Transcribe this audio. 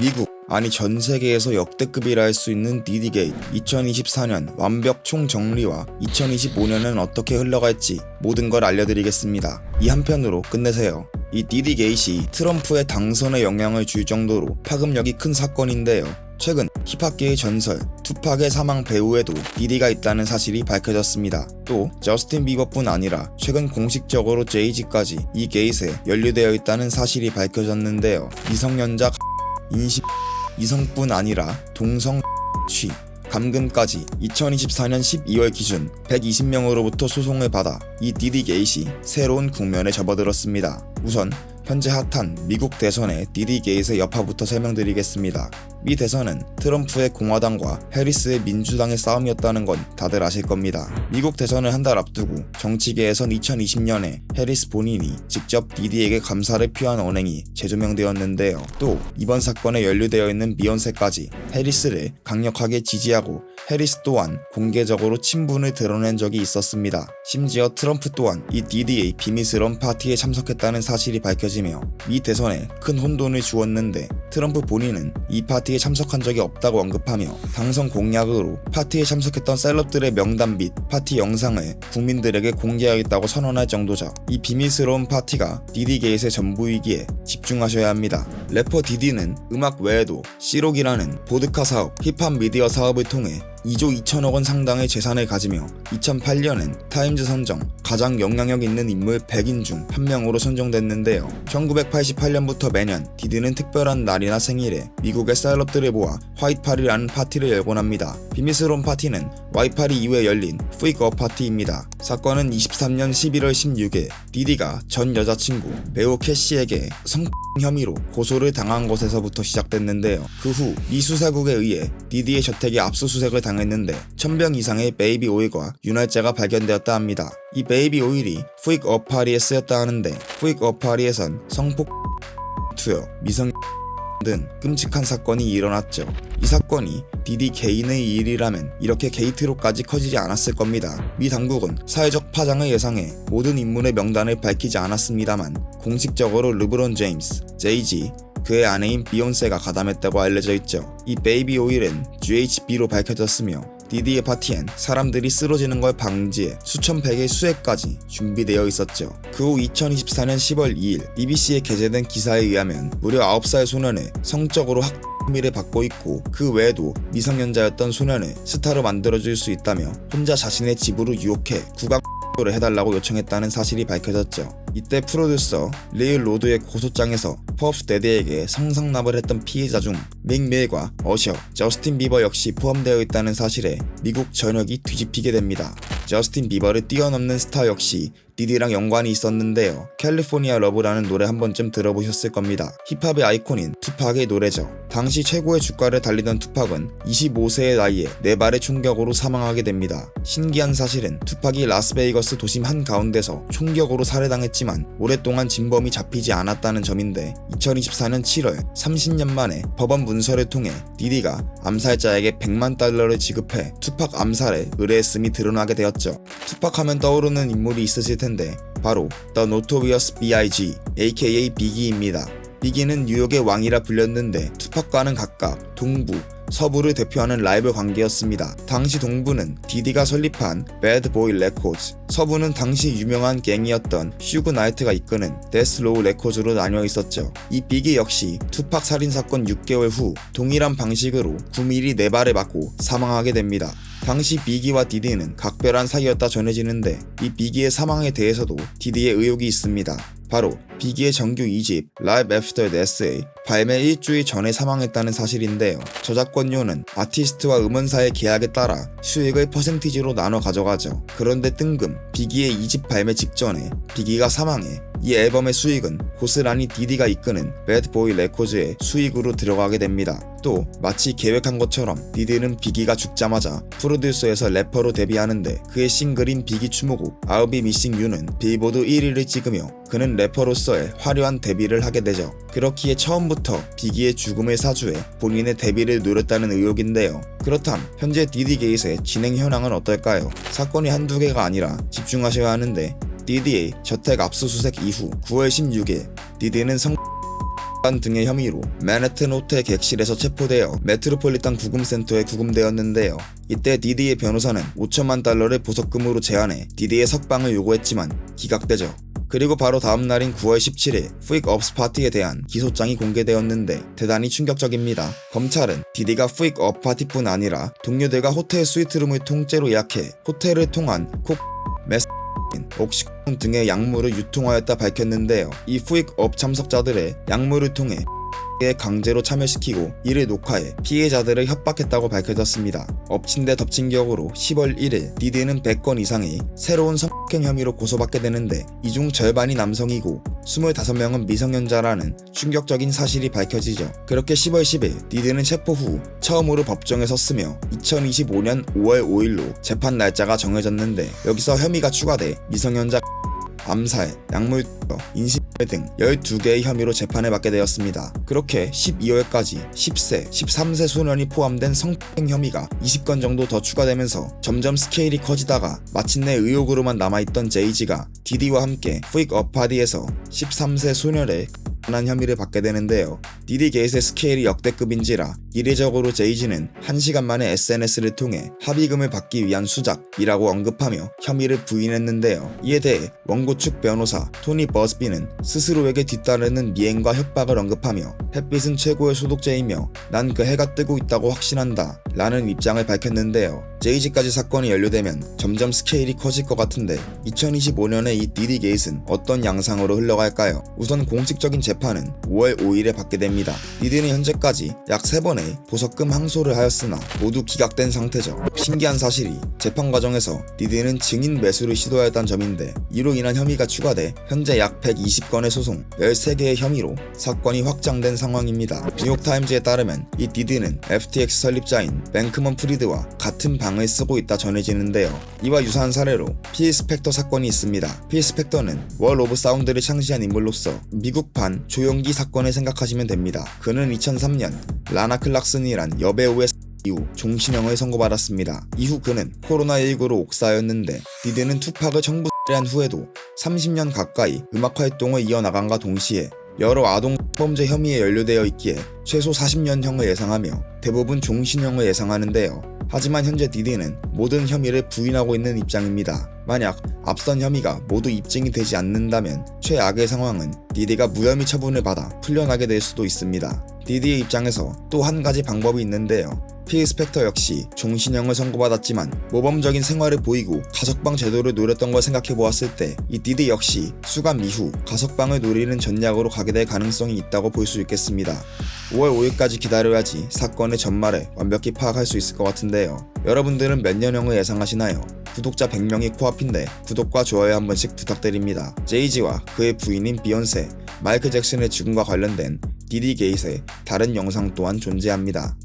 미국 아니 전 세계에서 역대급이라 할 수 있는 게이트 2024년 완벽 총정리와 2025년은 어떻게 흘러갈지 모든 걸 알려드리겠습니다. 이 한편으로 끝내세요. 이 게이트이 트럼프의 당선에 영향을 줄 정도로 파급력이 큰 사건인데요. 최근 힙합계의 전설 투팍의 사망 배후에도 디디가 있다는 사실이 밝혀졌습니다. 또 저스틴 비버뿐 아니라 최근 공식적으로 제이지까지 이 게이트에 연루되어 있다는 사실이 밝혀졌는데요. 미성년자 인식 이성뿐 아니라 동성 취 감금까지 2024년 12월 기준 120명으로부터 소송을 받아 이 디디 게이시 새로운 국면에 접어들었습니다. 우선 현재 핫한 미국 대선의 디디 게이트의 여파부터 설명드리겠습니다. 미 대선은 트럼프의 공화당과 해리스의 민주당의 싸움이었다는 건 다들 아실 겁니다. 미국 대선을 한 달 앞두고 정치계에선 2020년에 해리스 본인이 직접 디디에게 감사를 표한 언행이 재조명되었는데요. 또 이번 사건에 연루되어 있는 비욘세까지 해리스를 강력하게 지지하고 해리스 또한 공개적으로 친분을 드러낸 적이 있었습니다. 심지어 트럼프 또한 이 DD의 비밀스러운 파티에 참석했다는 사실이 밝혀지며 미 대선에 큰 혼돈을 주었는데 트럼프 본인은 이 파티에 참석한 적이 없다고 언급하며 당선 공약으로 파티에 참석했던 셀럽들의 명단 및 파티 영상을 국민들에게 공개하겠다고 선언할 정도죠. 이 비밀스러운 파티가 디디 게이트의 전부이기에 집중하셔야 합니다. 래퍼 디디는 음악 외에도 시록이라는 보드카 사업, 힙합 미디어 사업을 통해 2조 2천억 원 상당의 재산을 가지며 2008년엔 타임즈 선정 가장 영향력 있는 인물 100인 중 한 명으로 선정됐는데요. 1988년부터 매년 디디는 특별한 날이나 생일에 미국의 셀럽들을 모아 화이트파리라는 파티를 열곤 합니다. 비밀스러운 파티는 와이파리 이후에 열린 프익업 파티입니다. 사건은 23년 11월 16일 디디가 전 여자친구 배우 캐시에게 성 혐의로 고소를 당한 것에서부터 시작됐는데요. 그 후 미 수사국에 의해 디디의 저택에 압수수색을 당했는데 1000병 이상의 베이비 오일과 윤활제가 발견되었다 합니다. 이 베이비 오일이 프익 어파리에 쓰였다 하는데 프익 어파리에선 성폭 투여, 미성 등 끔찍한 사건이 일어났죠. 이 사건이 디디 개인의 일이라면 이렇게 게이트로까지 커지지 않았을 겁니다. 미 당국은 사회적 파장을 예상해 모든 인물의 명단을 밝히지 않았습니다만 공식적으로 르브론 제임스, 제이지, 그의 아내인 비욘세가 가담했다고 알려져 있죠. 이 베이비 오일은 GHB로 밝혀졌으며 디디의 파티엔 사람들이 쓰러지는 걸 방지해 수천 팩의 수액까지 준비되어 있었죠. 그 후 2024년 10월 2일 BBC에 게재된 기사에 의하면 무려 9살 소년을 성적으로 학 혐의를 받고 있고 그 외에도 미성년자였던 소년을 스타로 만들어줄 수 있다며 혼자 자신의 집으로 유혹해 구강 를 해달라고 요청했다는 사실이 밝혀졌죠. 이때 프로듀서 레일 로드의 고소장에서 퍼프스 데드에게 성상납을 했던 피해자 중 맥밀과 어셔, 저스틴 비버 역시 포함되어 있다는 사실에 미국 전역이 뒤집히게 됩니다. 저스틴 비버를 뛰어넘는 스타 역시 디디랑 연관이 있었는데요. 캘리포니아 러브라는 노래 한 번쯤 들어보셨을 겁니다. 힙합의 아이콘인 투팍의 노래죠. 당시 최고의 주가를 달리던 투팍은 25세의 나이에 네 발의 총격으로 사망하게 됩니다. 신기한 사실은 투팍이 라스베이거스 도심 한 가운데서 총격으로 살해당했지만 오랫동안 진범이 잡히지 않았다는 점인데 2024년 7월 30년 만에 법원 문서를 통해 디디가 암살자에게 100만 달러를 지급해 투팍 암살에 의뢰했음이 드러나게 되었죠. 투팍하면 떠오르는 인물이 있으실 텐데 바로 The Notorious B.I.G. aka 비기입니다. 비기는 뉴욕의 왕이라 불렸는데 투팍과는 각각 동부, 서부를 대표하는 라이벌 관계였습니다. 당시 동부는 디디가 설립한 배드보이 레코즈, 서부는 당시 유명한 갱이었던 슈그 나이트가 이끄는 데스로우 레코즈로 나뉘어 있었죠. 이 비기 역시 투팍 살인 사건 6개월 후 동일한 방식으로 9mm 4발에 맞고 사망하게 됩니다. 당시 비기와 디디는 각별한 사이였다 전해지는데 이 비기의 사망에 대해서도 디디의 의혹이 있습니다. 바로 비기의 정규 2집 Live After Death의 발매 일주일 전에 사망했다는 사실인데요. 저작권료는 아티스트와 음원사의 계약에 따라 수익을 퍼센티지로 나눠 가져가죠. 그런데 뜬금 비기의 2집 발매 직전에 비기가 사망해 이 앨범의 수익은 고스란히 디디가 이끄는 배드보이 레코즈의 수익으로 들어가게 됩니다. 또 마치 계획한 것처럼 디디는 비기가 죽자마자 프로듀서에서 래퍼로 데뷔하는데 그의 싱글인 비기 추모곡 Be Missing You는 빌보드 1위를 찍으며 그는 래퍼로서의 화려한 데뷔를 하게 되죠. 그렇기에 처음부터 비기의 죽음을 사주해 본인의 데뷔를 노렸다는 의혹인데요. 그렇담 현재 디디 게이트의 진행 현황은 어떨까요? 사건이 한두 개가 아니라 집중하셔야 하는데 디디의 저택 압수수색 이후 9월 16일 디디는 성 반 등의 혐의로 맨해튼 호텔 객실에서 체포되어 메트로폴리탄 구금센터에 구금되었는데요. 이때 디디의 변호사는 5천만 달러를 보석금으로 제한해 디디의 석방을 요구했지만 기각되죠. 그리고 바로 다음 날인 9월 17일 프익 업스 파티에 대한 기소장이 공개되었는데 대단히 충격적입니다. 검찰은 디디가 프익 업 파티뿐 아니라 동료들과 호텔 스위트룸을 통째로 예약해 호텔을 통한 콕 옥시콘 등의 약물을 유통하였다 밝혔는데요. 이 프익 업 참석자들의 약물을 통해 에 강제로 참여시키고 이를 녹화해 피해자들을 협박했다고 밝혀졌습니다. 엎친 데 덮친 격으로 10월 1일 디디는 100건 이상의 새로운 성폭행 혐의로 고소받게 되는데 이 중 절반이 남성이고 25명은 미성년자라는 충격적인 사실이 밝혀지죠. 그렇게 10월 10일 디디는 체포 후 처음으로 법정에 섰으며 2025년 5월 5일로 재판 날짜가 정해졌는데 여기서 혐의가 추가돼 미성년자 암살, 약물, 인신 등 12개의 혐의로 재판을 받게 되었습니다. 그렇게 12월까지 10세, 13세 소년이 포함된 성폭행 혐의가 20건 정도 더 추가되면서 점점 스케일이 커지다가 마침내 의혹으로만 남아있던 제이지가 디디와 함께 프익 어파디에서 13세 소년의 한 혐의를 받게 되는데요. 디디 게이트의 스케일이 역대급인지라 이례적으로 제이지는 1시간 만에 SNS를 통해 합의금을 받기 위한 수작이라고 언급하며 혐의를 부인했는데요. 이에 대해 원고 측 변호사 토니 버스비는 스스로에게 뒤따르는 미행과 협박을 언급하며 햇빛은 최고의 소독제이며 난 그 해가 뜨고 있다고 확신한다 라는 입장을 밝혔는데요. 제이지까지 사건이 연루되면 점점 스케일이 커질 것 같은데 2025년에 이 디디 게이트는 어떤 양상으로 흘러갈까요? 우선 공식적인 재판은 5월 5일에 받게 됩니다. 디디는 현재까지 약 3번의 보석금 항소를 하였으나 모두 기각된 상태죠. 신기한 사실이 재판 과정에서 디디는 증인 매수를 시도하였다는 점인데 이로 인한 혐의가 추가돼 현재 약 120건의 소송, 13개의 혐의로 사건이 확장된 상황입니다. 뉴욕타임즈에 따르면 이 디디는 FTX 설립자인 뱅크먼 프리드와 같은 방을 쓰고 있다 전해지는데요. 이와 유사한 사례로 필 스펙터 사건이 있습니다. 필 스펙터는 월 오브 사운드를 창시한 인물로서 미국판 조용기 사건을 생각하시면 됩니다. 그는 2003년 라나 클락슨이란 여배우의 이후 종신형을 선고받았습니다. 이후 그는 코로나19로 옥사였는데 디드는 투팍을 청부 한 후에도 30년 가까이 음악 활동을 이어나간과 동시에 여러 아동 범죄 혐의에 연루되어 있기에 최소 40년형을 예상하며 대부분 종신형을 예상하는데요. 하지만 현재 디디는 모든 혐의를 부인하고 있는 입장입니다. 만약 앞선 혐의가 모두 입증이 되지 않는다면 최악의 상황은 디디가 무혐의 처분을 받아 풀려나게 될 수도 있습니다. 디디의 입장에서 또 한 가지 방법이 있는데요. 피 스펙터 역시 종신형을 선고받았지만 모범적인 생활을 보이고 가석방 제도를 노렸던 걸 생각해 보았을 때 이 디디 역시 수감 이후 가석방을 노리는 전략으로 가게 될 가능성이 있다고 볼 수 있겠습니다. 5월 5일까지 기다려야지 사건의 전말을 완벽히 파악할 수 있을 것 같은데요. 여러분들은 몇 년형을 예상하시나요? 구독자 100명이 코앞인데 구독과 좋아요 한 번씩 부탁드립니다. 제이지와 그의 부인인 비욘세, 마이클 잭슨의 죽음과 관련된 디디 게이트의 다른 영상 또한 존재합니다.